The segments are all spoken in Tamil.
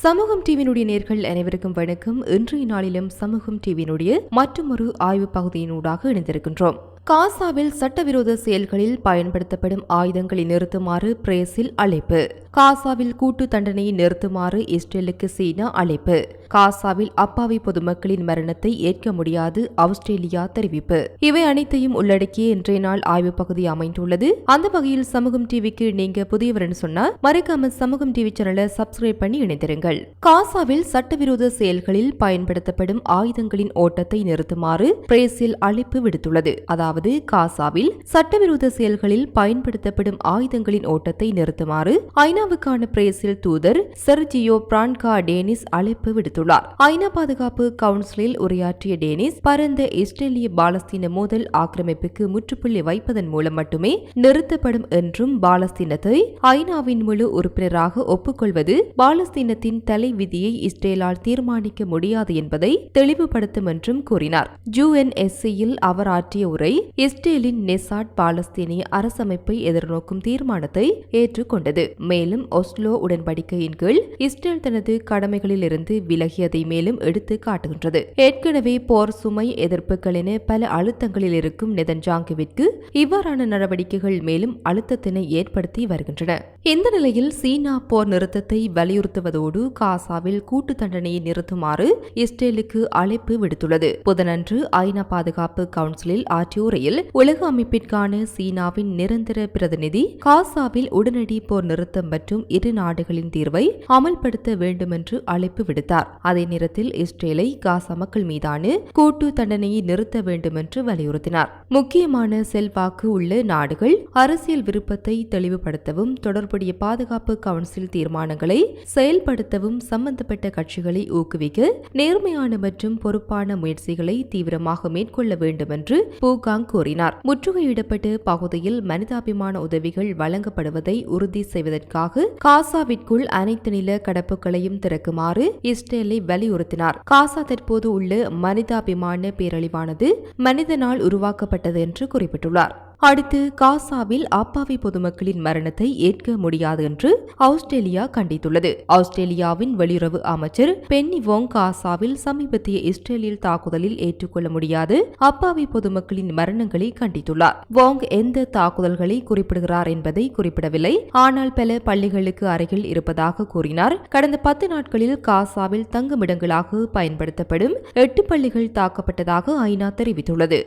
சமூகம் டிவியினுடைய நேர்கள் அனைவருக்கும் வணக்கம். இன்றைய நாளிலும் சமூகம் டிவியினுடைய மற்றொரு ஆய்வு பகுதியினூடாக இணைந்திருக்கின்றோம். காசாவில் சட்டவிரோத செயல்களில் பயன்படுத்தப்படும் ஆயுதங்களை நிறுத்துமாறு பிரேசில் அழைப்பு. காசாவில் கூட்டு தண்டனையை நிறுத்துமாறு இஸ்ரேலுக்கு சீனா அழைப்பு. காசாவில் அப்பாவி பொதுமக்களின் மரணத்தை ஏற்க முடியாது ஆஸ்திரேலியா தெரிவிப்பு. இவை அனைத்தையும் உள்ளடக்கிய இன்றைய நாள் ஆய்வு பகுதி அமைந்துள்ளது. அந்த வகையில் சமூகம் டிவிக்கு நீங்க புதியவர்னு சொன்னா மறக்காம சமூகம் டிவி சேனலை சப்ஸ்கிரைப் பண்ணி இணைந்திருங்கள். காசாவில் சட்டவிரோத செயல்களில் பயன்படுத்தப்படும் ஆயுதங்களின் ஓட்டத்தை நிறுத்துமாறு பிரேசில் அழைப்பு விடுத்துள்ளது. அதாவது காசாவில் சட்டவிரோத செயல்களில் பயன்படுத்தப்படும் ஆயுதங்களின் ஓட்டத்தை நிறுத்துமாறு ஐநாவுக்கான பிரேசில் தூதர் செர்ஜியோ பிரான்கா டேனிஸ் அழைப்பு விடுத்துள்ளார். ஐநா பாதுகாப்பு கவுன்சிலில் உரையாற்றிய டேனிஸ் பரந்த இஸ்ரேலிய பாலஸ்தீன மோதல் ஆக்கிரமிப்புக்கு முற்றுப்புள்ளி வைப்பதன் மூலம் மட்டுமே நிறுத்தப்படும் என்றும் பாலஸ்தீனத்தை ஐநாவின் முழு உறுப்பினராக ஒப்புக்கொள்வது பாலஸ்தீனத்தின் தலை விதியை இஸ்ரேலால் தீர்மானிக்க முடியாது என்பதை தெளிவுபடுத்தும் என்றும் கூறினார். யுஎன்எஸ்சியில் அவர் ஆற்றிய உரை இஸ்ரேலின் நெசாட் பாலஸ்தீனிய அரசமைப்பை எதிர்நோக்கும் தீர்மானத்தை ஏற்றுக்கொண்டது. மேலும் ஒஸ்லோ உடன்படிக்கையின் கீழ் இஸ்ரேல் தனது கடமைகளிலிருந்து விலகியதை மேலும் எடுத்து காட்டுகின்றது. ஏற்கனவே போர் சுமை எதிர்ப்புகள் என பல அழுத்தங்களில் இருக்கும் நெதன்ஜாங்குவிற்கு இவ்வாறான நடவடிக்கைகள் மேலும் அழுத்தத்தினை ஏற்படுத்தி வருகின்றன. இந்த நிலையில் சீனா போர் நிறுத்தத்தை வலியுறுத்துவதோடு காசாவில் கூட்டு தண்டனையை நிறுத்துமாறு இஸ்ரேலுக்கு அழைப்பு விடுத்துள்ளது. புதனன்று ஐநா பாதுகாப்பு கவுன்சிலில் ஆற்றிய உரையில் உலக அமைப்பிற்கான சீனாவின் நிரந்தர பிரதிநிதி காசாவில் உடனடி போர் நிறுத்தம் மற்றும் இரு நாடுகளின் தீர்வை அமல்படுத்த வேண்டும் என்று அழைப்பு விடுத்தார். அதே நேரத்தில் இஸ்ரேலை காசா மக்கள் மீதான கூட்டு தண்டனையை நிறுத்த வேண்டும் என்று வலியுறுத்தினார். முக்கியமான செல்வாக்கு உள்ள நாடுகள் அரசியல் விருப்பத்தை தெளிவுபடுத்தவும் தொடர்புடைய பாதுகாப்பு கவுன்சில் தீர்மானங்களை செயல்படுத்தவும் சம்பந்தப்பட்ட கட்சிகளை ஊக்குவிக்க நேர்மையான மற்றும் பொறுப்பான முயற்சிகளை தீவிரமாக மேற்கொள்ள வேண்டும் என்று பூகா பூகாங் கூறினார். முற்றுகையிடப்பட்டு பகுதியில் மனிதாபிமான உதவிகள் வழங்கப்படுவதை உறுதி செய்வதற்காக காசாவிற்குள் அனைத்து நில கடப்புகளையும் திறக்குமாறு இஸ்ரேலை வலியுறுத்தினார். காசா தற்போது உள்ள மனிதாபிமான பேரழிவானது மனிதனால் உருவாக்கப்பட்டது என்று குறிப்பிட்டுள்ளார். அடுத்து காசாவில் அப்பாவி பொதுமக்களின் மரணத்தை ஏற்க முடியாது என்று ஆஸ்திரேலியா கண்டித்துள்ளது. ஆஸ்திரேலியாவின் வெளியுறவு அமைச்சர் பென்னி வோங் காசாவில் சமீபத்திய இஸ்ரேலில் தாக்குதலில் ஏற்றுக்கொள்ள முடியாது அப்பாவி பொதுமக்களின் மரணங்களை கண்டித்துள்ளார். வோங் எந்த தாக்குதல்களை குறிப்பிடுகிறார் என்பதை குறிப்பிடவில்லை. ஆனால் பல பள்ளிகளுக்கு அருகில் இருப்பதாக கூறினார். கடந்த பத்து நாட்களில் காசாவில் தங்குமிடங்களாக பயன்படுத்தப்படும் எட்டு பள்ளிகள் தாக்கப்பட்டதாக ஐநா தெரிவித்துள்ளது.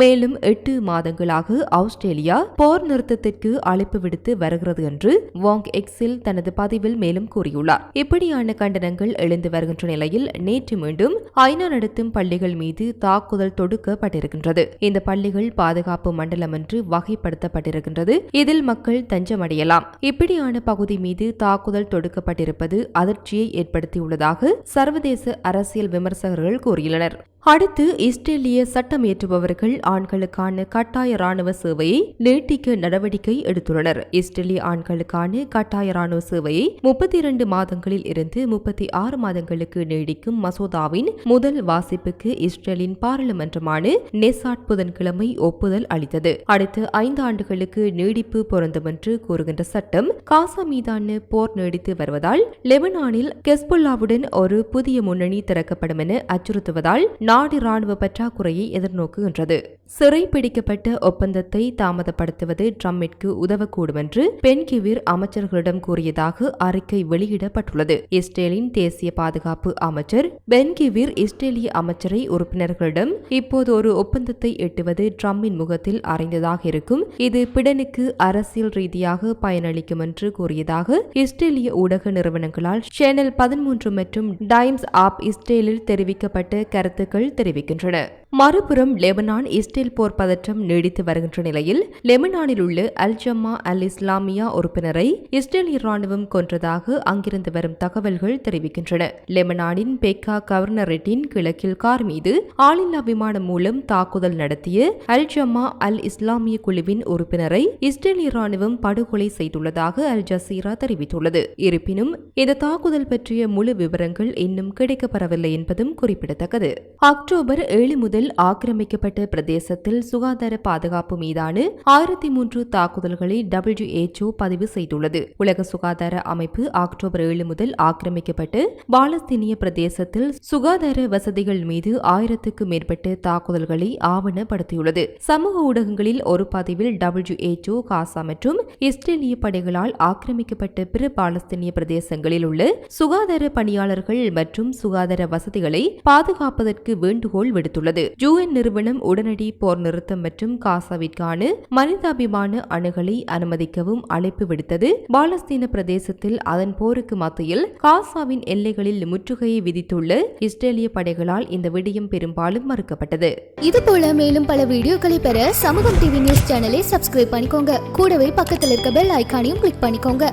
மேலும் எட்டு மாதங்களாக ஆஸ்திரேலியா போர் நிறுத்தத்திற்கு அழைப்பு விடுத்து வருகிறது என்று வாங் எக்ஸில் தனது பதிவில் மேலும் கூறியுள்ளார். இப்படியான கண்டனங்கள் எழுந்து வருகின்ற நிலையில் நேற்று மீண்டும் ஐநா நடத்தும் பள்ளிகள் மீது தாக்குதல் தொடுக்கப்பட்டிருக்கின்றது. இந்த பள்ளிகள் பாதுகாப்பு மண்டலம் என்று வகைப்படுத்தப்பட்டிருக்கின்றது. இதில் மக்கள் தஞ்சமடையலாம். இப்படியான பகுதி மீது தாக்குதல் தொடுக்கப்பட்டிருப்பது அதிர்ச்சியை ஏற்படுத்தியுள்ளதாக சர்வதேச அரசியல் விமர்சகர்கள் கூறியுள்ளனர். அடுத்து இஸ்ரேலிய சட்டம் இயற்றுபவர்கள் ஆண்களுக்கான கட்டாய ராணுவ சேவையை நீட்டிக்க நடவடிக்கை எடுத்துள்ளனர். இஸ்ரேலிய ஆண்களுக்கான கட்டாய ராணுவ சேவையை முப்பத்தி இரண்டு மாதங்களில் இருந்து முப்பத்தி ஆறு மாதங்களுக்கு நீடிக்கும் மசோதாவின் முதல் வாசிப்புக்கு இஸ்ரேலின் பாராளுமன்றமான நெசாட் புதன்கிழமை ஒப்புதல் அளித்தது. அடுத்து ஐந்து ஆண்டுகளுக்கு நீடிப்பு பொருந்தும் என்று கூறுகின்ற சட்டம் காசா மீதான போர் நீடித்து வருவதால் லெபனானில் கெஸ்புல்லாவுடன் ஒரு புதிய முன்னணி திறக்கப்படும் என அச்சுறுத்துவதால் நாடு ராணுவ பற்றாக்குறையை எதிர்நோக்குகின்றது. சிறை பிடிக்கப்பட்ட ஒப்பந்தத்தை தாமதப்படுத்துவது ட்ரம்பிற்கு உதவக்கூடும் என்று பென்கிவிர் அமைச்சர்களிடம் கூறியதாக அறிக்கை வெளியிடப்பட்டுள்ளது. இஸ்ரேலின் தேசிய பாதுகாப்பு அமைச்சர் பென்கிவிர் இஸ்ரேலிய அமைச்சரை உறுப்பினர்களிடம் இப்போது ஒரு ஒப்பந்தத்தை எட்டுவது ட்ரம்பின் முகத்தில் அறைந்ததாக இருக்கும். இது பிடனுக்கு அரசியல் ரீதியாக பயனளிக்கும் என்று கூறியதாக இஸ்ரேலிய ஊடக நிறுவனங்களால் சேனல் பதிமூன்று மற்றும் டைம்ஸ் ஆப் இஸ்ரேலில் தெரிவிக்கப்பட்ட கருத்துக்கள் தெரிவிக்கின்றன மறுபுறம் லெபனான் இஸ்ரேல் போர் பதற்றம் நீடித்து வருகின்ற நிலையில் லெபனானில் உள்ள அல் ஜம்மா அல் இஸ்லாமியா உறுப்பினரை இஸ்ரேலிய ராணுவம் கொன்றதாக அங்கிருந்து வரும் தகவல்கள் தெரிவிக்கின்றன. லெபனானின் பெக்கா கவர்னரேட்டின் கிழக்கில் கார் மீது ஆளில்லா விமானம் மூலம் தாக்குதல் நடத்திய அல் ஜம்மா அல் இஸ்லாமிய குழுவின் உறுப்பினரை இஸ்ரேலிய ராணுவம் படுகொலை செய்துள்ளதாக அல் ஜசீரா தெரிவித்துள்ளது. இருப்பினும் இந்த தாக்குதல் பற்றிய முழு விவரங்கள் இன்னும் கிடைக்கப்பெறவில்லை என்பதும் குறிப்பிடத்தக்கது. அக்டோபர் ஏழு முதல் இஸ்ரேல் ஆக்கிரமிக்கப்பட்ட பிரதேசத்தில் சுகாதார பாதுகாப்பு மீதான ஆயிரத்தி மூன்று தாக்குதல்களை டபிள்யூஎச்ஓ பதிவு செய்துள்ளது. உலக சுகாதார அமைப்பு அக்டோபர் ஏழு முதல் ஆக்கிரமிக்கப்பட்டு பாலஸ்தீனிய பிரதேசத்தில் சுகாதார வசதிகள் மீது ஆயிரத்துக்கு மேற்பட்ட தாக்குதல்களை ஆவணப்படுத்தியுள்ளது. சமூக ஊடகங்களில் ஒரு பதிவில் டபிள்யூஎச்ஓ காசா மற்றும் இஸ்ரேலிய படைகளால் ஆக்கிரமிக்கப்பட்ட பிற பாலஸ்தீனிய பிரதேசங்களில் உள்ள சுகாதார பணியாளர்கள் மற்றும் சுகாதார வசதிகளை பாதுகாப்பதற்கு வேண்டுகோள் விடுத்துள்ளது. யூஎன் நிறுவனம் உடனடி போர் நிறுத்தம் மற்றும் காசாவிற்கான மனிதாபிமான அணுகலை அனுமதிக்கவும் அழைப்பு விடுத்தது. பாலஸ்தீன பிரதேசத்தில் அதன் போருக்கு மத்தியில் காசாவின் எல்லைகளில் முற்றுகையை விதித்துள்ள இஸ்ரேலிய படைகளால் இந்த விடயம் பெரும்பாலும் மறுக்கப்பட்டது. இது போல மேலும் பல வீடியோக்களை பெற சமூகம் டிவி நியூஸ் சேனலை சப்ஸ்கிரைப் பண்ணிக்கோங்க. கூடவே பக்கத்தில் இருக்க பெல் ஐகானையும் கிளிக் பண்ணிக்கோங்க.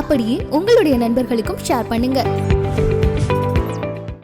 அப்படியே உங்களுடைய நண்பர்களுக்கும் ஷேர் பண்ணுங்க.